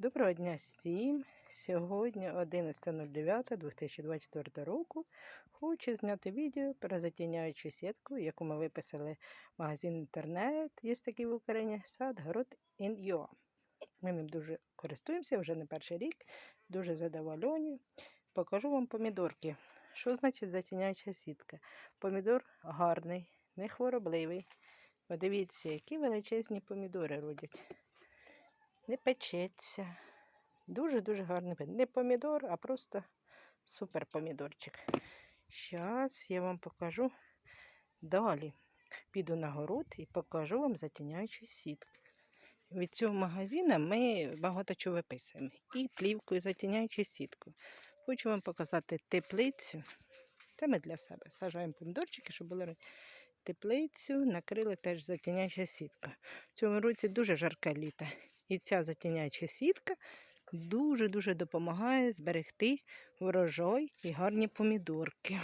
Доброго дня всім! Сьогодні 11.09.2024 року. Хочу зняти відео про затіняючу сітку, яку ми виписали в магазин інтернет. Є такий в Україні сад город in.ua. Ми ним дуже користуємося вже не перший рік, дуже задоволені. Покажу вам помідорки. Що значить затіняюча сітка? Помідор гарний, не хворобливий. Подивіться, які величезні помідори родять не печеться. Дуже-дуже гарний пи- Не помідор, а просто супер помідорчик. Зараз я вам покажу далі. Піду на город і покажу вам затіняючу сітку. Від цього магазину ми багато чого виписуємо. І плівку, і затіняючу сітку. Хочу вам показати теплицю. Це ми для себе сажаємо помідорчики, щоб були теплицю, накрили теж затіняюча сітка. В цьому році дуже жарке літо. І ця затіняюча сітка дуже-дуже допомагає зберегти врожай і гарні помідорки.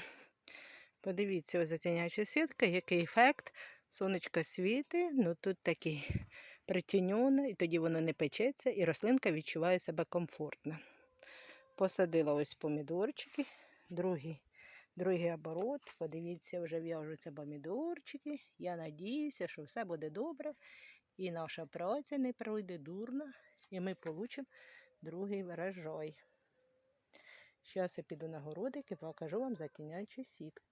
Подивіться, ось затіняюча сітка, який ефект. Сонечко світи, ну тут такий притіньоне, і тоді воно не печеться, і рослинка відчуває себе комфортно. Посадила ось помідорчики, другий, другий оборот. Подивіться, вже в'яжуться помідорчики. Я надіюся, що все буде добре. І наша праця не пройде дурно, і ми получимо другий врожай. Зараз я піду на городик і покажу вам затіняючу сітку.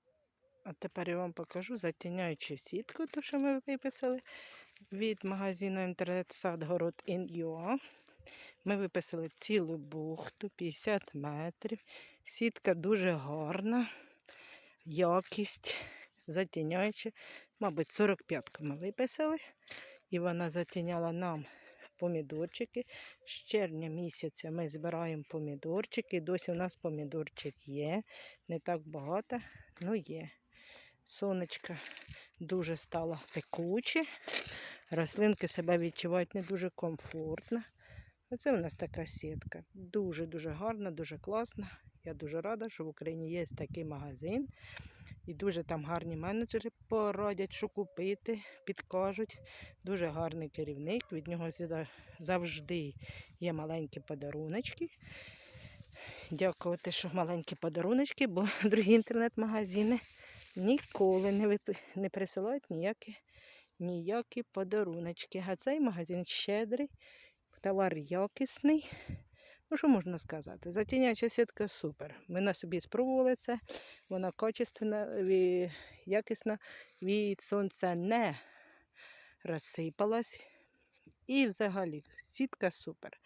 А тепер я вам покажу затіняючу сітку, ту, що ми виписали від магазину інтернет-сад город in.ua. Ми виписали цілу бухту 50 метрів. Сітка дуже гарна, якість затіняюча. Мабуть, 45-ку ми виписали. І вона затіняла нам помідорчики. З червня місяця ми збираємо помідорчики. Досі у нас помідорчик є. Не так багато, але є. Сонечко дуже стало пекуче. Рослинки себе відчувають не дуже комфортно. Оце у нас така сітка. Дуже-дуже гарна, дуже класна. Я дуже рада, що в Україні є такий магазин. І дуже там гарні менеджери порадять, що купити, підкажуть. Дуже гарний керівник. Від нього завжди- є маленькі подаруночки. Дякувати, що маленькі подаруночки, бо другі інтернет-магазини ніколи не, випи- не присилають ніякі, ніякі подаруночки. А цей магазин щедрий, товар якісний. Ну, що можна сказати? Затіняча сітка супер. Ми на собі спробували це. Вона качественна, якісна, від сонця не розсипалась. І взагалі сітка супер.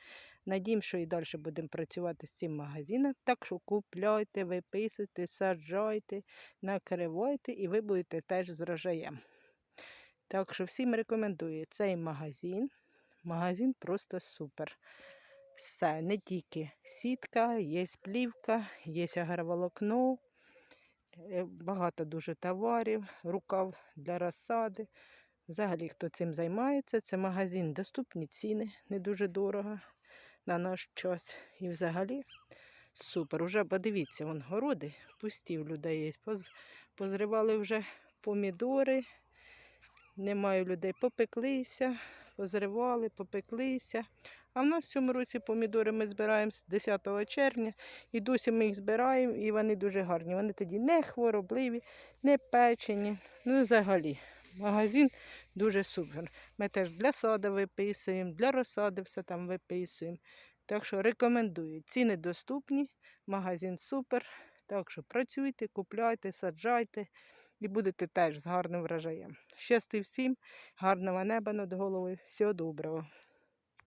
Надіємо, що і далі будемо працювати з цим магазином. Так що купляйте, виписуйте, саджайте, накривайте, і ви будете теж з врожаєм. Так що всім рекомендую цей магазин. Магазин просто супер. Все, не тільки сітка, є плівка, є агроволокно, е, багато дуже товарів, рукав для розсади. Взагалі, хто цим займається, це магазин, доступні ціни, не дуже дорого на наш час. І взагалі супер. Уже подивіться, вон городи пусті в людей є. Поз- Позривали вже помідори. Немає людей, попеклися, позривали, попеклися. А в нас в цьому році помідори ми збираємо з 10 червня. І досі ми їх збираємо, і вони дуже гарні. Вони тоді не хворобливі, не печені. Ну, взагалі, магазин дуже супер. Ми теж для саду виписуємо, для розсади все там виписуємо. Так що рекомендую. Ціни доступні, магазин супер. Так що працюйте, купляйте, саджайте і будете теж з гарним врожаєм. Щасти всім, гарного неба над головою. Всього доброго.